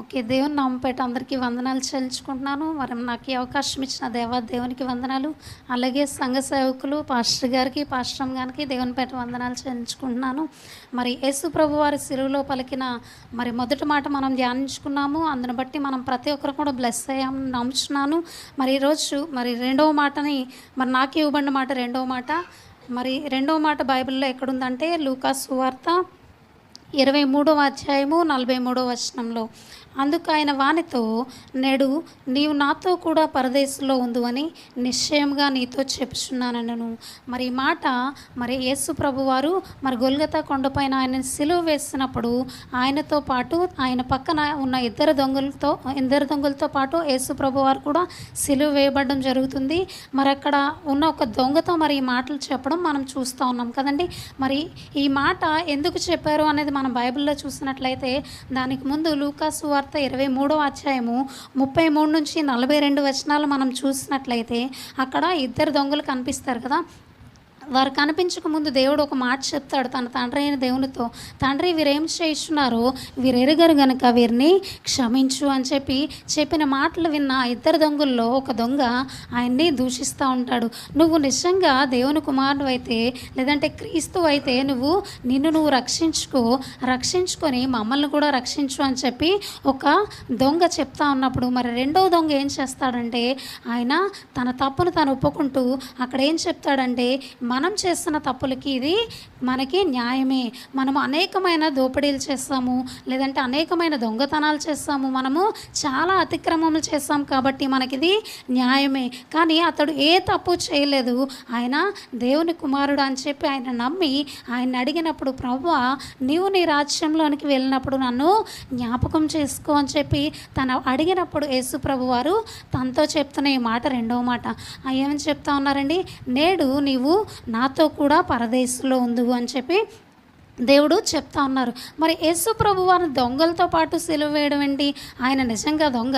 Okay దేవుని నామపేట అందరికీ వందనాలు చెల్లించుకుంటున్నాను. మరి నాకు ఈ అవకాశం ఇచ్చిన దేవా దేవునికి వందనాలు. అలాగే సంఘ సేవకులు పాస్టర్ గారికి పాస్టర్ గారికి దేవునిపేట వందనాలు చెల్లించుకుంటున్నాను. మరి యేసు ప్రభు వారి సిరువులో పలికిన మరి మొదటి మాట మనం ధ్యానించుకున్నాము. అందును బట్టి మనం ప్రతి ఒక్కరు కూడా బ్లెస్ అయ్యామని నమ్ముచున్నాను. మరి ఈరోజు మరి రెండవ మాటని మరి నాకు ఇవ్వబడిన మాట రెండవ మాట. మరి రెండవ మాట బైబిల్లో ఎక్కడుందంటే లూకా సువార్త ఇరవై మూడవ అధ్యాయము నలభై మూడవ వచనంలో అందుకు ఆయన వానితో నేడు నీవు నాతో కూడా పరదేశంలో ఉందు అని నిశ్చయంగా నీతో చెప్పుచున్నానను మరి ఈ మాట మరి యేసు ప్రభు వారు మరి గొల్గతా కొండపైన ఆయన సిలువ వేసినప్పుడు ఆయనతో పాటు ఆయన పక్కన ఉన్న ఇద్దరు దొంగలతో ఇద్దరు దొంగలతో పాటు యేసు ప్రభు వారు కూడా సిలువ వేయబడడం జరుగుతుంది. మరి అక్కడ ఉన్న ఒక దొంగతో మరి ఈ మాటలు చెప్పడం మనం చూస్తూ ఉన్నాం కదండి. మరి ఈ మాట ఎందుకు చెప్పారు అనేది మనం బైబిల్లో చూసినట్లయితే దానికి ముందు లూకాసు వార్త ఇరవై మూడో అధ్యాయము ముప్పై మూడు నుంచి నలభై రెండు వచనాలు మనం చూసినట్లయితే అక్కడ ఇద్దరు దొంగలు కనిపిస్తారు కదా. వారు కనిపించక ముందు దేవుడు ఒక మాట చెప్తాడు. తన తండ్రి అయిన దేవునితో తండ్రి వీరేం చేయిస్తున్నారు వీరెరుగరు గనక వీరిని క్షమించు అని చెప్పి చెప్పిన మాటలు విన్న ఇద్దరు దొంగల్లో ఒక దొంగ ఆయన్ని దూషిస్తూ ఉంటాడు. నువ్వు నిజంగా దేవుని కుమారుడు అయితే లేదంటే క్రీస్తు అయితే నువ్వు నిన్ను నువ్వు రక్షించుకో రక్షించుకొని మమ్మల్ని కూడా రక్షించు అని చెప్పి ఒక దొంగ చెప్తా ఉన్నప్పుడు మరి రెండో దొంగ ఏం చేస్తాడంటే ఆయన తన తప్పును తను ఒప్పుకుంటూ అక్కడ ఏం చెప్తాడంటే మనం చేస్తున్న తప్పులకి ఇది మనకి న్యాయమే. మనము అనేకమైన దోపిడీలు చేస్తాము లేదంటే అనేకమైన దొంగతనాలు చేస్తాము. మనము చాలా అతిక్రమములు చేస్తాం కాబట్టి మనకిది న్యాయమే. కానీ అతడు ఏ తప్పు చేయలేదు. ఆయన దేవుని కుమారుడు అని చెప్పి ఆయన నమ్మి ఆయన అడిగినప్పుడు ప్రభు నీవు నీ రాజ్యంలోనికి వెళ్ళినప్పుడు నన్ను జ్ఞాపకం చేసుకో అని చెప్పి తను అడిగినప్పుడు యేసు ప్రభు వారు తనతో చెప్తున్న ఈ మాట రెండవ మాట. ఆ ఏమని చెప్తా ఉన్నారండి? నేడు నీవు నాతో కూడా పరదేశంలో ఉండు అని చెప్పి దేవుడు చెప్తా ఉన్నారు. మరి యేసు ప్రభు వారిని దొంగలతో పాటు సెలవు వేయడం ఏంటి? ఆయన నిజంగా దొంగ?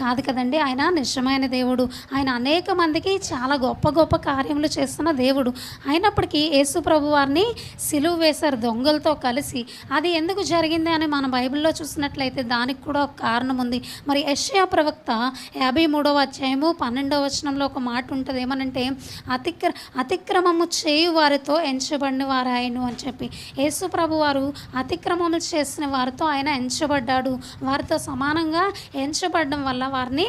కాదు కదండి. ఆయన నిజమైన దేవుడు. ఆయన అనేక మందికి చాలా గొప్ప గొప్ప కార్యములు చేస్తున్న దేవుడు. అయినప్పటికీ యేసు ప్రభు వారిని సిలువు వేశారు దొంగలతో కలిసి. అది ఎందుకు జరిగింది అని మన బైబిల్లో చూసినట్లయితే దానికి కూడా ఒక కారణం ఉంది. మరి యషయా ప్రవక్త యాభై మూడవ అధ్యాయము పన్నెండవ వచనంలో ఒక మాట ఉంటుంది. ఏమనంటే అతిక్ర అతిక్రమము చేయు వారితో ఎంచబడిన వారాయను అని చెప్పి. యేసు ప్రభు వారు అతిక్రమములు చేసిన వారితో ఆయన ఎంచబడ్డాడు. వారితో సమానంగా ఎంచబడడం వల్ల వారిని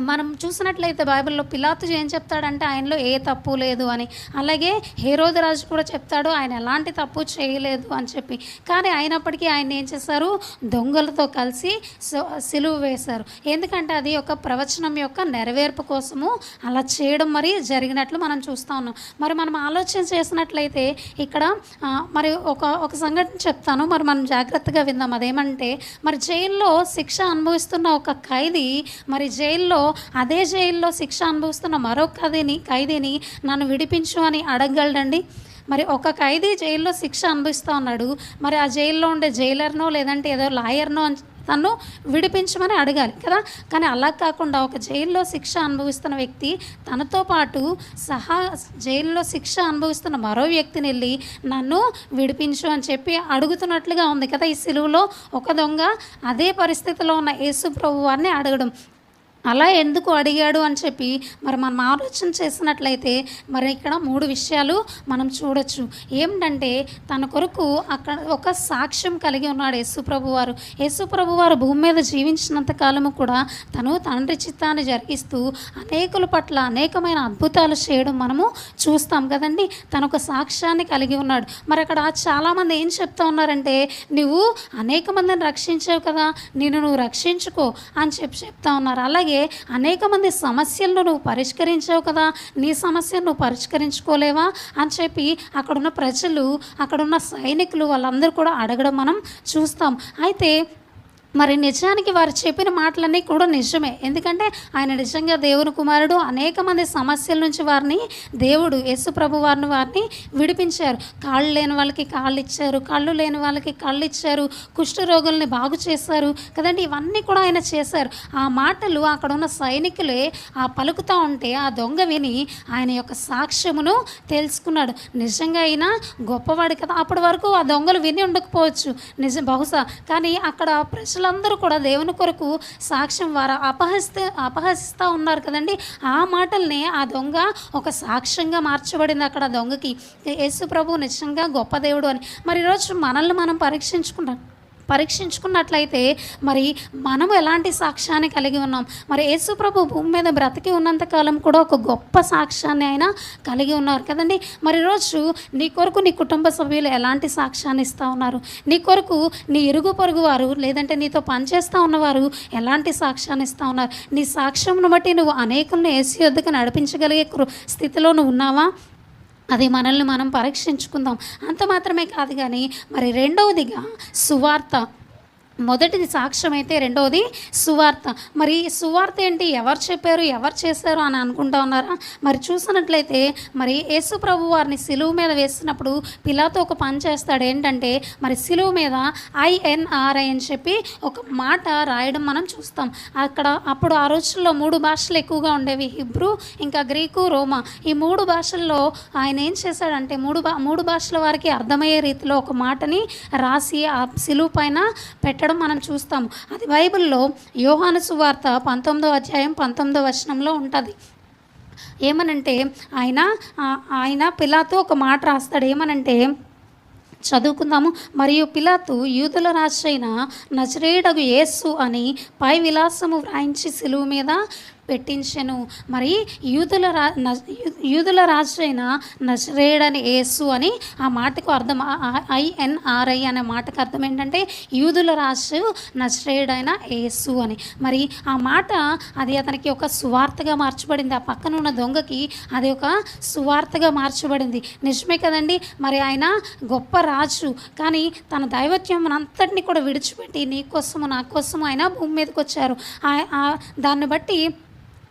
మనం చూసినట్లయితే బైబిల్లో పిలాతు ఏం చెప్తాడంటే ఆయనలో ఏ తప్పు లేదు అని. అలాగే హేరోదు రాజు కూడా చెప్తాడు ఆయన ఎలాంటి తప్పు చేయలేదు అని చెప్పి. కానీ అయినప్పటికీ ఆయన ఏం చేశారు? దొంగలతో కలిసి సో- వేశారు. ఎందుకంటే అది ఒక ప్రవచనం యొక్క నెరవేర్పు కోసము అలా చేయడం మరి జరిగినట్లు మనం చూస్తూ ఉన్నాం. మరి మనం ఆలోచన చేసినట్లయితే ఇక్కడ మరి ఒక ఒక సంఘటన చెప్తాను. మరి మనం జాగ్రత్తగా విందాం. అదేమంటే మరి జైల్లో శిక్ష అనుభవిస్తున్న ఒక ఖైదీ మరి జైల్లో అదే జైల్లో శిక్ష అనుభవిస్తున్న మరో ఖైదీని ఖైదీని నన్ను విడిపించు అని అడగగలడండి. మరి ఒక ఖైదీ జైల్లో శిక్ష అనుభవిస్తూ ఉన్నాడు. మరి ఆ జైల్లో ఉండే జైలర్నో లేదంటే ఏదో లాయర్నో అని తను విడిపించమని అడగాలి కదా. కానీ అలా కాకుండా ఒక జైల్లో శిక్ష అనుభవిస్తున్న వ్యక్తి తనతో పాటు సహా జైల్లో శిక్ష అనుభవిస్తున్న మరో వ్యక్తిని వెళ్ళి నన్ను విడిపించు అని చెప్పి అడుగుతున్నట్లుగా ఉంది కదా ఈ సిలువులో. ఒక దొంగ అదే పరిస్థితిలో ఉన్న యేసు ప్రభు వారిని అడగడం. అలా ఎందుకు అడిగాడు అని చెప్పి మరి మనం ఆలోచన చేసినట్లయితే మరి ఇక్కడ మూడు విషయాలు మనం చూడొచ్చు. ఏమిటంటే తన కొరకు అక్కడ ఒక సాక్ష్యం కలిగి ఉన్నాడు యేసుప్రభు వారు. యేసుప్రభు వారు భూమి మీద జీవించినంత కాలము కూడా తను తండ్రి చిత్తాన్ని జరిగిస్తూ అనేకుల పట్ల అనేకమైన అద్భుతాలు చేయడం మనము చూస్తాం కదండి. తను ఒక సాక్ష్యాన్ని కలిగి ఉన్నాడు. మరి అక్కడ చాలామంది ఏం చెప్తా ఉన్నారంటే నువ్వు అనేక మందిని రక్షించావు కదా నేను నువ్వు రక్షించుకో అని చెప్పి చెప్తా ఉన్నారు. అలాగే అనేక మంది సమస్యలను నువ్వు పరిష్కరించావు కదా నీ సమస్యను నువ్వు పరిష్కరించుకోలేవా? అని చెప్పి అక్కడున్న ప్రజలు అక్కడున్న సైనికులు వాళ్ళందరూ కూడా అడగడం మనం చూస్తాం. అయితే మరి నిజానికి వారు చెప్పిన మాటలన్నీ కూడా నిజమే. ఎందుకంటే ఆయన నిజంగా దేవుని కుమారుడు. అనేక మంది సమస్యల నుంచి వారిని దేవుడు యేసు ప్రభు వారిని వారిని విడిపించారు. కాళ్ళు లేని వాళ్ళకి కాళ్ళు ఇచ్చారు కళ్ళు లేని వాళ్ళకి కళ్ళు ఇచ్చారు కుష్ఠరోగుల్ని బాగు చేశారు కదండి. ఇవన్నీ కూడా ఆయన చేశారు. ఆ మాటలు అక్కడ ఉన్న సైనికులే ఆ పలుకుతూ ఉంటే ఆ దొంగ విని ఆయన యొక్క సాక్ష్యమును తెలుసుకున్నాడు. నిజంగా అయినా గొప్పవాడు కదా. అప్పటి వరకు ఆ దొంగలు విని ఉండకపోవచ్చు. నిజం బహుశా. కానీ అక్కడ ప్రజలు ప్రజలందరూ కూడా దేవుని కొరకు సాక్ష్యం వారు అపహసిస్తే అపహసిస్తూ ఉన్నారు కదండి. ఆ మాటల్ని ఆ దొంగ ఒక సాక్ష్యంగా మార్చబడింది అక్కడ ఆ దొంగకి. యేసు ప్రభు నిజంగా గొప్ప దేవుడు అని. మరి ఈరోజు మనల్ని మనం పరీక్షించుకుంటాం. పరీక్షించుకున్నట్లయితే మరి మనం ఎలాంటి సాక్ష్యాన్ని కలిగి ఉన్నాం? మరి యేసు ప్రభు భూమి మీద బ్రతికి ఉన్నంతకాలం కూడా ఒక గొప్ప సాక్ష్యాన్ని ఆయన కలిగి ఉన్నారు కదండి? మరి రోజు నీ కొరకు నీ కుటుంబ సభ్యులు ఎలాంటి సాక్ష్యాన్ని ఇస్తూ ఉన్నారు? నీ కొరకు నీ ఇరుగు పొరుగు వారు లేదంటే నీతో పనిచేస్తూ ఉన్నవారు ఎలాంటి సాక్ష్యాన్ని ఇస్తూ ఉన్నారు? నీ సాక్ష్యంను బట్టి నువ్వు అనేకులను ఏసీ వద్దకు నడిపించగలిగే కృ- స్థితిలో నువ్వు ఉన్నావా? అది మనల్ని మనం పరీక్షించుకుందాం. అంత మాత్రమే కాదు కానీ మరి రెండవదిగా సువార్త మొదటిది సాక్ష్యం అయితే రెండవది సువార్త. మరి సువార్త ఏంటి? ఎవరు చెప్పారు? ఎవరు చేశారు అని అనుకుంటా ఉన్నారా? మరి చూసినట్లయితే మరి యేసు ప్రభు వారిని సిలువు మీద వేసినప్పుడు పిలాతో ఒక పని చేస్తాడు. ఏంటంటే మరి సిలువు మీద ఐఎన్ఆర్ఐ అని చెప్పి ఒక మాట రాయడం మనం చూస్తాం. అక్కడ అప్పుడు ఆ రోజుల్లో మూడు భాషలు ఎక్కువగా ఉండేవి. హిబ్రూ ఇంకా గ్రీకు రోమా. ఈ మూడు భాషల్లో ఆయన ఏం చేశాడంటే మూడు భా మూడు భాషల వారికి అర్థమయ్యే రీతిలో ఒక మాటని రాసి ఆ సిలువు పైన పెట్టడం మనం చూస్తాము. అది బైబిల్లో యోహాను సువార్త పంతొమ్మిదో అధ్యాయం పంతొమ్మిదో వచనంలో ఉంటుంది. ఏమనంటే ఆయన ఆయన పిలాతో ఒక మాట రాస్తాడు. ఏమనంటే చదువుకుందాము. మరియు పిలాతు యూదుల రాజైన నజరేడగు యేసు అని పై విలాసము వ్రాయించి సిలువు మీద పెట్టించెను. మరి యూదుల రా యూదుల రాజు యూదుల రాజైన నజరేడని యేసు అని ఆ మాటకు అర్థం ఐఎన్ఆర్ఐ అనే మాటకు అర్థం ఏంటంటే యూదుల రాజు నజరేడైన యేసు అని. మరి ఆ మాట అది అతనికి ఒక సువార్తగా మార్చబడింది. ఆ పక్కన ఉన్న దొంగకి అది ఒక సువార్తగా మార్చబడింది. నిజమే కదండి? మరి ఆయన గొప్ప రాజు. కానీ తన దైవత్యం అంతటిని కూడా విడిచిపెట్టి నీ కోసము నా కోసము ఆయన భూమి మీదకి వచ్చారు ఆ దాన్ని బట్టి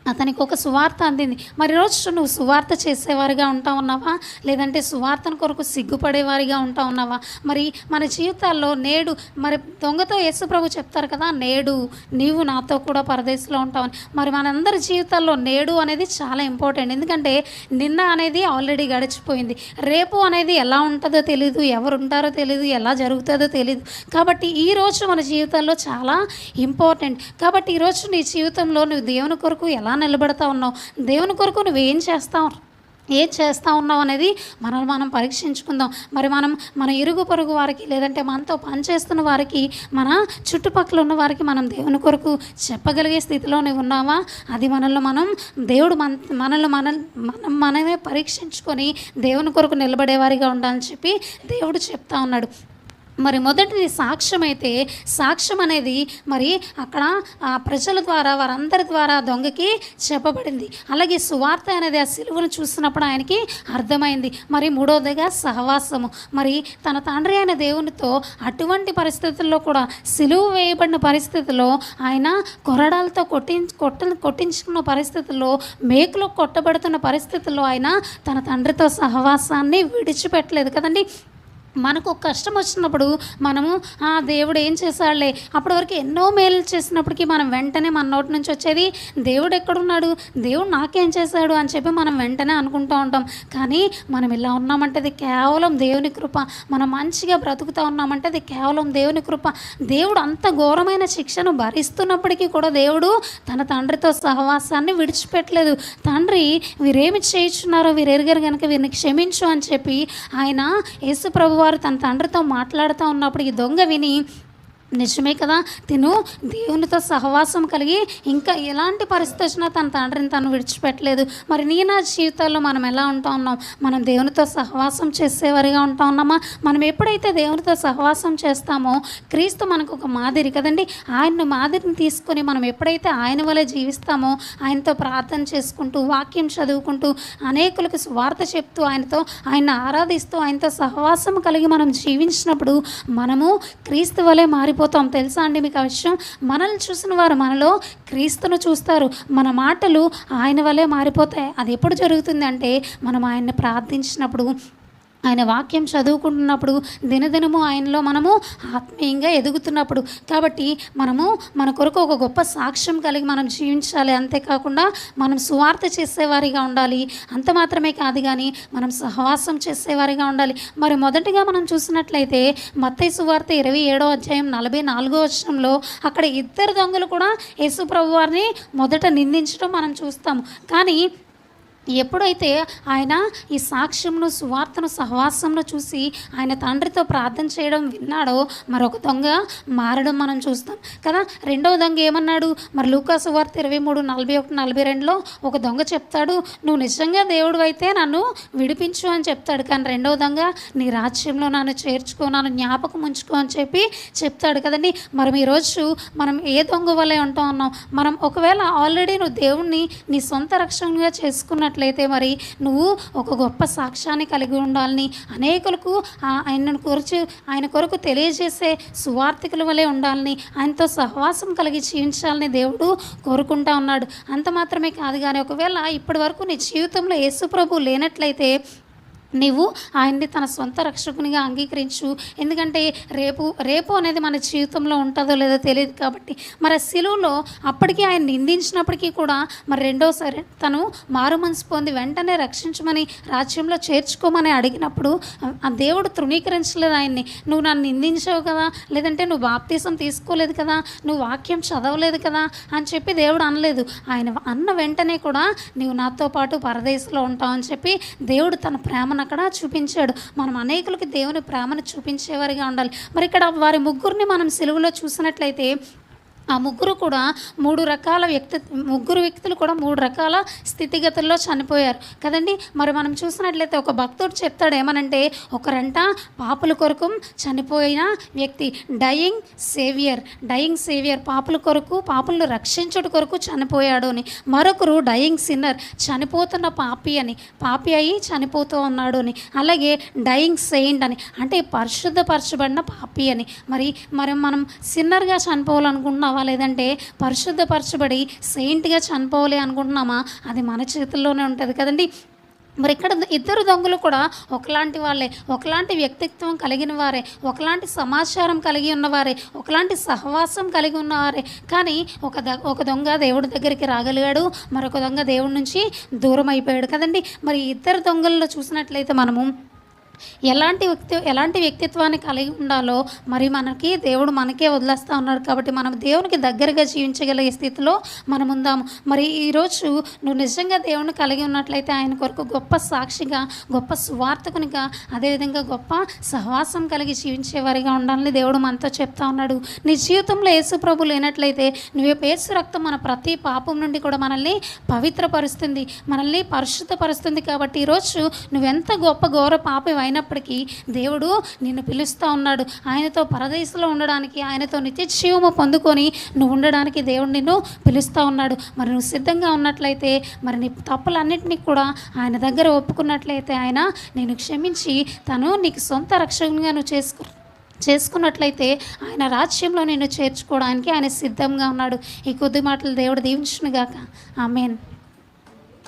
అతనికి ఒక సువార్త అందింది. మరి రోజు నువ్వు సువార్త చేసేవారిగా ఉంటా ఉన్నావా లేదంటే సువార్తను కొరకు సిగ్గుపడేవారిగా ఉంటా ఉన్నావా మరి మన జీవితాల్లో నేడు మరి దొంగతో యేసుప్రభు చెప్తారు కదా నేడు నీవు నాతో కూడా పరదేశంలో ఉంటావని మరి మనందరి జీవితాల్లో నేడు అనేది చాలా ఇంపార్టెంట్ ఎందుకంటే నిన్న అనేది ఆల్రెడీ గడిచిపోయింది. రేపు అనేది ఎలా ఉంటుందో తెలియదు ఎవరు ఉంటారో తెలియదు ఎలా జరుగుతుందో తెలియదు కాబట్టి ఈ రోజు మన జీవితాల్లో చాలా ఇంపార్టెంట్ కాబట్టి ఈరోజు నీ జీవితంలో నువ్వు దేవుని కొరకు ఎలా నిలబడతా ఉన్నావు? దేవుని కొరకు నువ్వు ఏం చేస్తావు ఏం చేస్తా ఉన్నావు అనేది మనల్ని మనం పరీక్షించుకుందాం. మరి మనం మన ఇరుగు పొరుగు వారికి లేదంటే మనతో పనిచేస్తున్న వారికి మన చుట్టుపక్కల ఉన్న వారికి మనం దేవుని కొరకు చెప్పగలిగే స్థితిలోనే ఉన్నామా ఉన్నావా? అది మనల్ని మనం దేవుడు మన మనల్ని మన మనం మనమే పరీక్షించుకొని దేవుని కొరకు నిలబడేవారిగా ఉండాలని చెప్పి దేవుడు చెప్తా ఉన్నాడు. మరి మొదటిది సాక్ష్యం అయితే సాక్ష్యం అనేది మరి అక్కడ ఆ ప్రజల ద్వారా వారందరి ద్వారా దొంగకి చెప్పబడింది. అలాగే సువార్త అనేది ఆ సిలువను చూసినప్పుడు ఆయనకి అర్థమైంది. మరి మూడవదిగా సహవాసము. మరి తన తండ్రి అయిన దేవునితో అటువంటి పరిస్థితుల్లో కూడా సిలువ వేయబడిన పరిస్థితుల్లో ఆయన కొరడాలతో కొట్టి కొట్ట కొట్టించుకున్న పరిస్థితుల్లో మేకులు కొట్టబడుతున్న పరిస్థితుల్లో ఆయన తన తండ్రితో సహవాసాన్ని విడిచిపెట్టలేదు కదండి. మనకు కష్టం వచ్చినప్పుడు మనము ఆ దేవుడు ఏం చేశాడులే? అప్పటి వరకు ఎన్నో మేలు చేసినప్పటికీ మనం వెంటనే మన నోటి నుంచి వచ్చేది దేవుడు ఎక్కడున్నాడు? దేవుడు నాకేం చేశాడు? అని చెప్పి మనం వెంటనే అనుకుంటూ ఉంటాం. కానీ మనం ఇలా ఉన్నామంటే అది కేవలం దేవుని కృప. మనం మంచిగా బ్రతుకుతూ ఉన్నామంటే అది కేవలం దేవుని కృప. దేవుడు అంత ఘోరమైన శిక్షను భరిస్తున్నప్పటికీ కూడా దేవుడు తన తండ్రితో సహవాసాన్ని విడిచిపెట్టలేదు. తండ్రి వీరేమి చేయించున్నారో వీరు కనుక వీరిని క్షమించు అని చెప్పి ఆయన యేసు ప్రభు వారు తన తండ్రితో మాట్లాడుతూ ఉన్నప్పుడు ఈ దొంగ విని నిజమే కదా? తిను. దేవునితో సహవాసం కలిగి ఇంకా ఎలాంటి పరిస్థితి వచ్చినా తన తండ్రిని తను విడిచిపెట్టలేదు. మరి నీ నా జీవితాల్లో మనం ఎలా ఉంటా ఉన్నాం? మనం దేవునితో సహవాసం చేసేవారిగా ఉంటా ఉన్నామా? మనం ఎప్పుడైతే దేవునితో సహవాసం చేస్తామో క్రీస్తు మనకు ఒక మాదిరి కదండి? ఆయన మాదిరిని తీసుకొని మనం ఎప్పుడైతే ఆయన వల్ల జీవిస్తామో ఆయనతో ప్రార్థన చేసుకుంటూ వాక్యం చదువుకుంటూ అనేకులకు స్వార్థ చెప్తూ ఆయనతో ఆయన ఆరాధిస్తూ ఆయనతో సహవాసం కలిగి మనం జీవించినప్పుడు మనము క్రీస్తు వలె మారిపోతాం తెలుసా అండి మీకు ఆ విషయం? మనల్ని చూసిన వారు మనలో క్రీస్తును చూస్తారు. మన మాటలు ఆయన వలె మారిపోతాయి. అది ఎప్పుడు జరుగుతుంది అంటే మనం ఆయన్ని ప్రార్థించినప్పుడు ఆయన వాక్యం చదువుకుంటున్నప్పుడు దినదినము ఆయనలో మనము ఆత్మీయంగా ఎదుగుతున్నప్పుడు కాబట్టి మనము మన కొరకు ఒక గొప్ప సాక్ష్యం కలిగి మనం జీవించాలి. అంతేకాకుండా మనం సువార్త చేసేవారిగా ఉండాలి. అంత మాత్రమే కాదు కానీ మనం సహవాసం చేసేవారిగా ఉండాలి. మరి మొదటిగా మనం చూసినట్లయితే మత్తయ్య సువార్త ఇరవై ఏడో అధ్యాయం నలభై నాలుగో వర్షంలో అక్కడ ఇద్దరు దొంగలు కూడా యేసు ప్రభు వారిని మొదట నిందించడం మనం చూస్తాము. కానీ ఎప్పుడైతే ఆయన ఈ సాక్ష్యంను సువార్తను సహవాసంను చూసి ఆయన తండ్రితో ప్రార్థన చేయడం విన్నాడో మరొక దొంగ మారడం మనం చూస్తాం. కదా? రెండవ దొంగ ఏమన్నాడు? మరి లూకా సువార్త ఇరవై మూడు నలభై ఒకటి నలభై రెండులో ఒక దొంగ చెప్తాడు నువ్వు నిజంగా దేవుడు అయితే నన్ను విడిపించు అని చెప్తాడు. కానీ రెండవ దొంగ నీ రాజ్యంలో నన్ను చేర్చుకో నన్ను జ్ఞాపకం ఉంచుకో అని చెప్పి చెప్తాడు కదండి. మనం ఈరోజు మనం ఏ దొంగ వల్లే ఉంటా ఉన్నాం మనం ఒకవేళ ఆల్రెడీ నువ్వు దేవుణ్ణి నీ సొంత రక్షణగా చేసుకున్నట్టు చేసుకున్నట్లయితే మరి నువ్వు ఒక గొప్ప సాక్ష్యాన్ని కలిగి ఉండాలని అనేకులకు ఆయనను కొరచు ఆయన కొరకు తెలియజేసే సువార్థికుల వలె ఉండాలని ఆయనతో సహవాసం కలిగి జీవించాలని దేవుడు కోరుకుంటా ఉన్నాడు. అంత మాత్రమే కాదు కానీ ఒకవేళ ఇప్పటి వరకు నీ జీవితంలో యేసు ప్రభు లేనట్లయితే నీవు ఆయన్ని తన సొంత రక్షకునిగా అంగీకరించు. ఎందుకంటే రేపు రేపు అనేది మన జీవితంలో ఉంటుందో లేదో తెలియదు కాబట్టి. మరి ఆ అప్పటికీ అప్పటికి ఆయన నిందించినప్పటికీ కూడా మరి రెండోసారి తను మారు మనసు పొంది వెంటనే రక్షించమని రాజ్యంలో చేర్చుకోమని అడిగినప్పుడు ఆ- దేవుడు తృణీకరించలేదు ఆయన్ని. నువ్వు నన్ను నిందించావు కదా లేదంటే నువ్వు బాప్తీసం తీసుకోలేదు కదా నువ్వు వాక్యం చదవలేదు కదా అని చెప్పి దేవుడు అనలేదు. ఆయన అన్న వెంటనే కూడా నువ్వు నాతో పాటు పరదేశంలో ఉంటావు అని చెప్పి దేవుడు తన ప్రేమను అక్కడ చూపించాడు. మనం అనేకులకి దేవుని ప్రేమను చూపించేవారిగా ఉండాలి. మరి ఇక్కడ వారి ముగ్గురిని మనం సెలువులో చూసినట్లయితే ఆ ముగ్గురు కూడా మూడు రకాల వ్యక్తి ముగ్గురు వ్యక్తులు కూడా మూడు రకాల స్థితిగతుల్లో చనిపోయారు. కదండి? మరి మనం చూసినట్లయితే ఒక భక్తుడు చెప్తాడు ఏమనంటే ఒకరంట పాపుల కొరకు చనిపోయిన వ్యక్తి డయింగ్ సేవియర్. డయింగ్ సేవియర్ పాపుల కొరకు పాపులను రక్షించుట కొరకు చనిపోయాడు అని. మరొకరు డయింగ్ సిన్నర్ చనిపోతున్న పాపి అని పాపి అయి చనిపోతూ ఉన్నాడు అని. అలాగే డయింగ్ సెయింట్ అని అంటే పరిశుద్ధపరచబడిన పాపి అని. మరి మరి మనం సిన్నర్గా కావాలి లేదంటే పరిశుద్ధపరచబడి సెయింట్గా చనిపోవాలి అనుకుంటున్నామా? అది మన చేతుల్లోనే ఉంటుంది కదండి. మరి ఇక్కడ ఇద్దరు దొంగలు కూడా ఒకలాంటి వాళ్ళే ఒకలాంటి వ్యక్తిత్వం కలిగిన వారే ఒకలాంటి సమాచారం కలిగి ఉన్నవారే ఒకలాంటి సహవాసం కలిగి ఉన్నవారే. కానీ ఒక ద ఒక దొంగ దేవుడి దగ్గరికి రాగలిగాడు మరొక దొంగ దేవుడి నుంచి దూరం అయిపోయాడు కదండి. మరి ఇద్దరు దొంగల్లో చూసినట్లయితే మనము ఎలాంటి వ్యక్తి ఎలాంటి వ్యక్తిత్వాన్ని కలిగి ఉండాలో మరి మనకి దేవుడు మనకే వదిలేస్తూ ఉన్నాడు కాబట్టి మనం దేవునికి దగ్గరగా జీవించగలిగే స్థితిలో మనం ఉందాము మరి ఈరోజు నువ్వు నిజంగా దేవుని కలిగి ఉన్నట్లయితే ఆయన కొరకు గొప్ప సాక్షిగా గొప్ప సువార్థకునిగా అదేవిధంగా గొప్ప సహవాసం కలిగి జీవించేవారిగా ఉండాలని దేవుడు మనతో చెప్తా ఉన్నాడు. నీ జీవితంలో యేసు ప్రభు లేనట్లయితే నువ్వు యేసు రక్తం మన ప్రతి పాపం నుండి కూడా మనల్ని పవిత్రపరుస్తుంది మనల్ని పరిశుద్ధపరుస్తుంది కాబట్టి ఈరోజు నువ్వెంత గొప్ప ఘోర అయినా అయినప్పటికీ దేవుడు నిన్ను పిలుస్తూ ఉన్నాడు. ఆయనతో పరదేశంలో ఉండడానికి ఆయనతో నిత్య జీవము పొందుకొని నువ్వు ఉండడానికి దేవుడు నిన్ను పిలుస్తూ ఉన్నాడు. మరి నువ్వు సిద్ధంగా ఉన్నట్లయితే మరి నీ తప్పులన్నింటినీ కూడా ఆయన దగ్గర ఒప్పుకున్నట్లయితే ఆయన నేను క్షమించి తను నీకు సొంత రక్షకునిగా నువ్వు చేసుకు చేసుకున్నట్లయితే ఆయన రాజ్యంలో నిన్ను చేర్చుకోవడానికి ఆయన సిద్ధంగా ఉన్నాడు. ఈ కొద్ది మాటలు దేవుడు దీవించునుగాక. ఆమెన్.